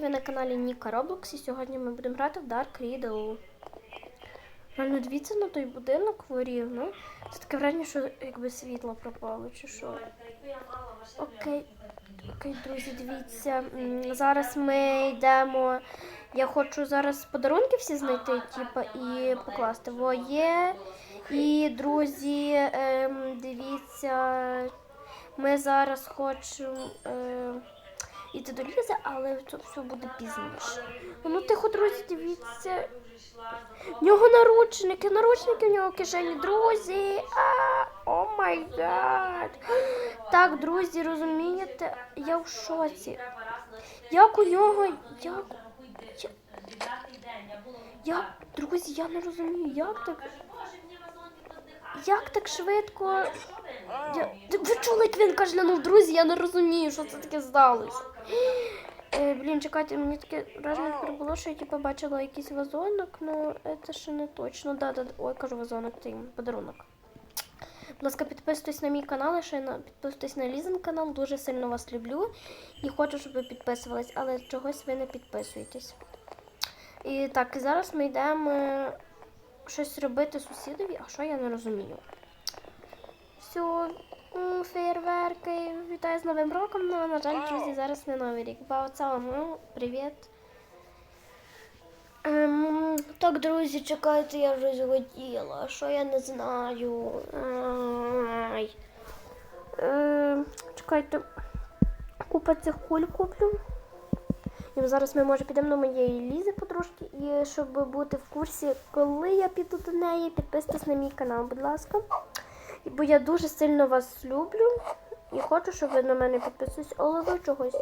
Ви на каналі Ніка Роблокс і сьогодні ми будемо грати в Dark Riddle. Реально дивіться на той будинок ворів, ну. Це таке враження, що якби світло пропало, чи що. Окей. Окей, друзі, дивіться. Зараз ми йдемо. Я хочу зараз подарунки всі знайти, типа, і покласти. Во є. І, друзі, ем, дивіться, ми зараз хочемо. Е, іти до Лізи, але це все буде пізніше. Ну тихо, друзі, дивіться. В нього наручники, наручники в нього в кишені, друзі. А, о май гад. Так, друзі, розумієте, я в шоці. Як у нього, як, як, друзі, я не розумію, як так, як так швидко. Я... Ви чули, як він кашлянув, друзі, я не розумію, що це таке здалося. Е, блін, чекайте, мені таке враження тепер що я типу, бачила якийсь вазонок, ну це ще не точно. Да, да. Ой, кажу вазонок, це подарунок. Будь ласка, підписуйтесь на мій канал, ще на підписуйтесь на Лізин канал. Дуже сильно вас люблю і хочу, щоб ви підписувались, але чогось ви не підписуєтесь. І так, і зараз ми йдемо е, щось робити сусідові, а що я не розумію. Все, м, фейерверки. Вітаю з Новим роком. Ну, на жаль, друзі, зараз не новий рік. Бауцалам, ну, привіт. Ем, так, друзі, чекайте, я вже згоділа. Що я не знаю. Ай. Ем, чекайте. Купа цих куль куплю. І зараз ми може підемо до моєї лізи подружки. І щоб бути в курсі, коли я піду до неї, підписуйтесь на мій канал, будь ласка. Бо я дуже сильно вас люблю і хочу, щоб ви на мене підписались, але ви чогось.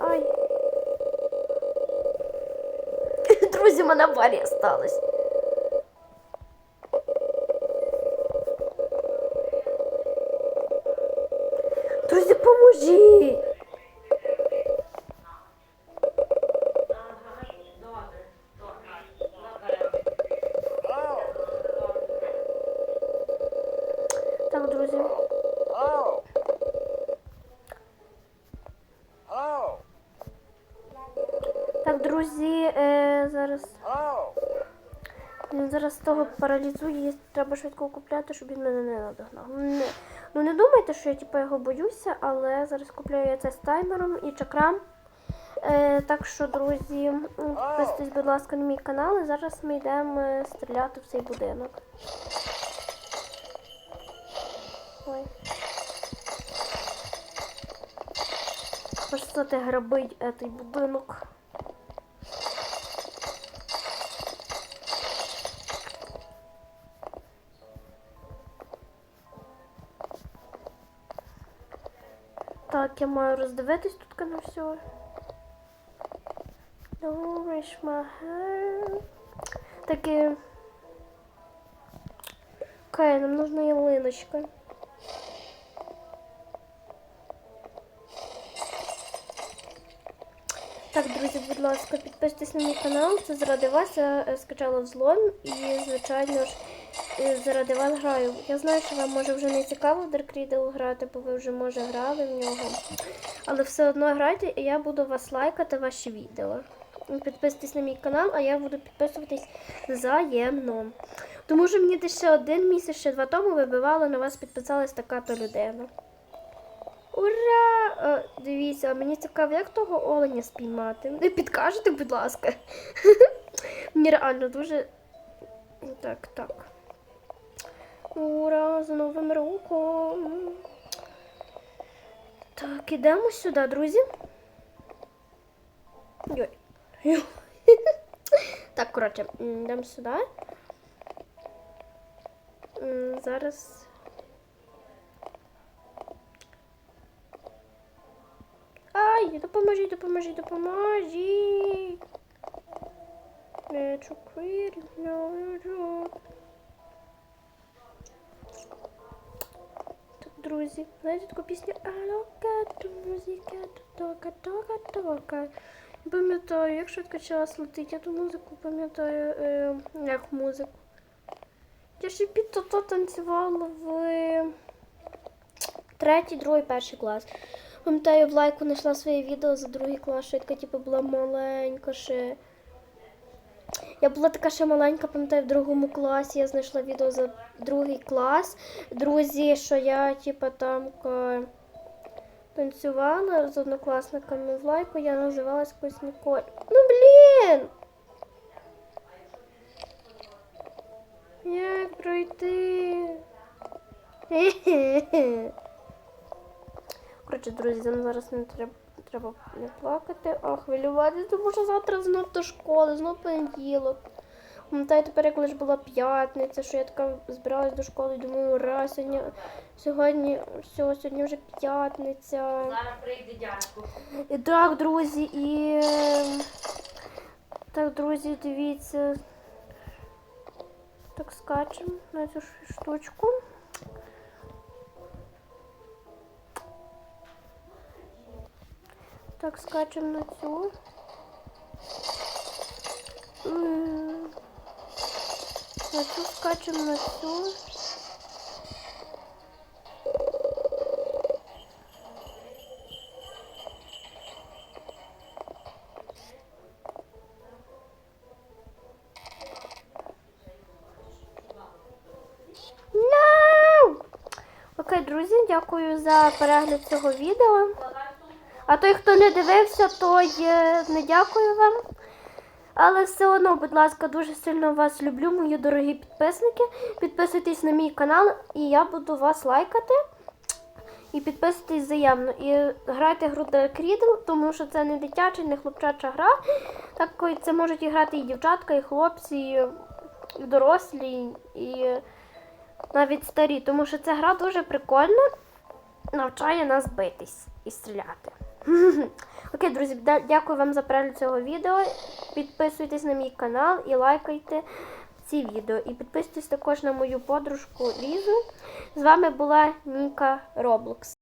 Ай. Друзі, мене аварія сталася. Друзі, поможіть! Oh. Так, друзі. Oh. Oh. Так, друзі, е, зараз. Він зараз того паралізує, треба швидко купляти, щоб він мене не надогнав. Не, ну не думайте, що я типу, його боюся, але зараз купляю я це з таймером і чакрам. Е, так що, друзі, підписуйтесь, будь ласка, на мій канал, і зараз ми йдемо е, стріляти в цей будинок. Ой. Ти грабить е, цей будинок? Так, я маю роздивитись тут на все. Hair. Таке. Окей, нам нужна ялиночка. Так, друзі, будь ласка, підписуйтесь на мій канал. Це заради вас. Я е, скачала взлом і, звичайно ж, е, заради вас граю. Я знаю, що вам може вже не цікаво в Dark Riddle грати, бо ви вже може грали в нього. Але все одно грайте, і я буду вас лайкати ваші відео. Підписуйтесь на мій канал, а я буду підписуватись взаємно. Тому що мені десь ще один місяць, ще два тому вибивало, на вас підписалась така то людина. Ура! Е, дивіться, мені цікаво, як того оленя спіймати. Не підкажете, будь ласка. Мені реально дуже. Так, так. Ура, з Новим роком. Так, ідемо сюди, друзі. Йой. Йой. Так, коротше, йдемо сюди. Зараз. Ай, допоможіть, допоможіть, допоможіть. Не чуквірі, Так, друзі, знаєте таку пісню Алока, музика, тока, тока, тока. Пам'ятаю, як швидко час летить, я ту музику пам'ятаю, е, музику. Я ще під то танцювала в Третій, другий, перший клас. Пам'ятаю, в лайку знайшла своє відео за другий клас, що я така типу, була маленька ще. Я була така ще маленька, пам'ятаю, в другому класі я знайшла відео за другий клас. Друзі, що я типу, там танцювала з однокласниками в лайку, я називалась якось Ніколь. Ну блін! Як пройти? Коротше, друзі, нам зараз не треба, треба не плакати, а хвилюватися, тому що завтра знов до школи, знов понеділок. Пам'ятаю тепер, як лише була п'ятниця, що я така збиралась до школи і думаю, ура, сьогодні, сьогодні, все, сьогодні вже п'ятниця. Зараз прийде дядько. І так, друзі, і так, друзі, дивіться. Так скачемо на цю штучку. Так, скачемо на цю. На цю скачемо на цю. Окей, друзі, дякую за перегляд цього відео. А той, хто не дивився, той не дякую вам. Але все одно, будь ласка, дуже сильно вас люблю, мої дорогі підписники. Підписуйтесь на мій канал, і я буду вас лайкати. І підписуйтесь взаємно. І грайте гру Dark Riddle, тому що це не дитяча, не хлопчача гра. Так це можуть і грати і дівчатка, і хлопці, і дорослі, і навіть старі, тому що ця гра дуже прикольна, навчає нас битись і стріляти. Окей, друзі, дякую вам за перегляд цього відео. Підписуйтесь на мій канал і лайкайте ці відео. І підписуйтесь також на мою подружку Лізу. З вами була Ніка Роблокс.